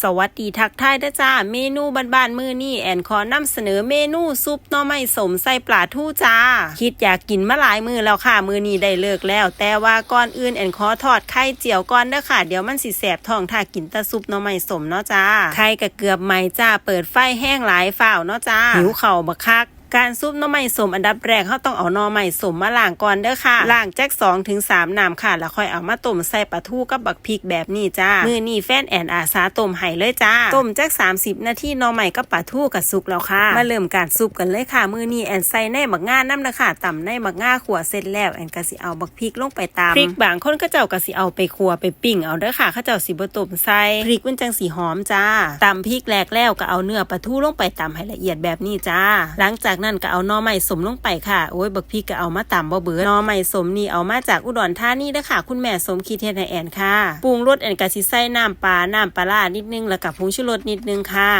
สวัสดีทักทายด้จ้า เมนูบ้านๆมือนี่แอนขอนำเสนอเมนูซุปหน่อไม้สมใส่ปลาทูจ้า คิดอยากกินมาหลายมือแล้วค่ะ มือนี้ได้เลิกแล้ว แต่ว่าก่อนอื่นแอนขอทอดไข่เจียวก่อนเด้อค่ะ เดี๋ยวมันสิแสบท้องถ้ากินแต่ซุปหน่อไม้สมเนาะจ้าไข่กะเกือบไหมจ้า เปิดไฟแห้งหลายฝ่าวเนาะจ้าหิวเข่าบักคัก การซุปหน่อไม้สมอันดับแรกเขาต้องเอาน่อไม้สมมาล้างก่อนเด้อค่ะล้างแจากสองถึงสามน้ำค่ะ แล้วค่อยเอามาต้มใส่ปลาทูกับบักพริกแบบนี้จ้ามือนี่แฟนแอนอาสาต้มให้เลยจ้าต้มแจาก30นาทีน่อไม้กับปลาทูกับสุกแล้วค่ะ มาเริ่มการซุปกันเลยค่ะ มือนี่แอนใส่ในบักง่าน้ำนะคะต่ำในบักง่าขัวเสร็จแล้วแอนก็สิเอาบักพริกลงไปตามพริกบางคนก็เจ้าก็สิเอาไปขัวไปปิ้งเอาเด้อค่ะเขาเจ้าสิบต้มใส่พริกมันจังสีหอมจ้าตำพริกแรกแล้วก็เอาเนื้อปลาทูลงไปตำให้ละเอียดแบบนี้จ้า หลังจากนั้นก็เอาน่อไม้สมลงไปค่ะ โอ้ยบักพริกก็เอามาตำบ่เบื่อน่อไม้สมนี่เอามาจากอุดรธานีเด้อค่ะคุณแม่สมคิดเทศให้แอนค่ะ ปรุงรสแอนก็สิใส่น้ำปลา น้ำปลาร้านิดนึง แล้วก็ผงชูรสนิดนึงค่ะ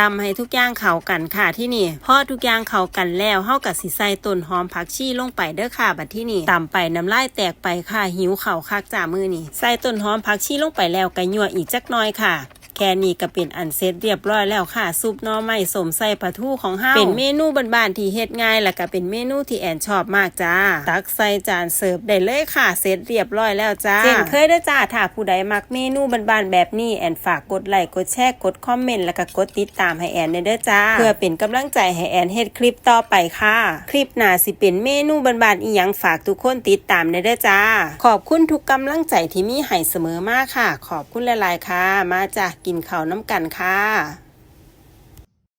ตำให้ทุกอย่างเข้ากันค่ะที่นี่พอทุกอย่างเข้ากันแล้วเฮากับสิใส่ต้นหอมผักชีลงไปเด้อค่ะบัดที่นี่ตำไปน้ำลายแตกไปค่ะหิวเข่าคักจ่ามือนี่ใส่ต้นหอมผักชีลงไปแล้วก็ยั่วอีกจักหน่อยค่ะ แค่นี้ก็เป็นอันเสร็จเรียบร้อยแล้วค่ะซุปหน่อไม้สมใส่ปลาทูของเฮาเป็นเมนูบ้านๆที่เฮ็ดง่ายแล้วก็เป็นเมนูที่แอนชอบมากจ้า ตักใส่จานเสิร์ฟได้เลยค่ะเสร็จเรียบร้อยแล้วจ้าเช่นเคยเด้อจ้าถ้าผู้ใดมักเมนูบ้านๆแบบนี้แอนฝากกดไลค์กดแชร์กดคอมเมนต์แล้วก็กดติดตามให้แอนเด้อจ้า เพื่อเป็นกำลังใจให้แอนเฮ็ดคลิปต่อไปค่ะ คลิปหน้าสิเป็นเมนูบ้านๆอีหยังฝากทุกคนติดตามเด้อจ้า ขอบคุณทุกกำลังใจที่มีให้เสมอมาค่ะ ขอบคุณหลายๆค่ะ มาจ้ะกินข้าวน้ำกันค่ะ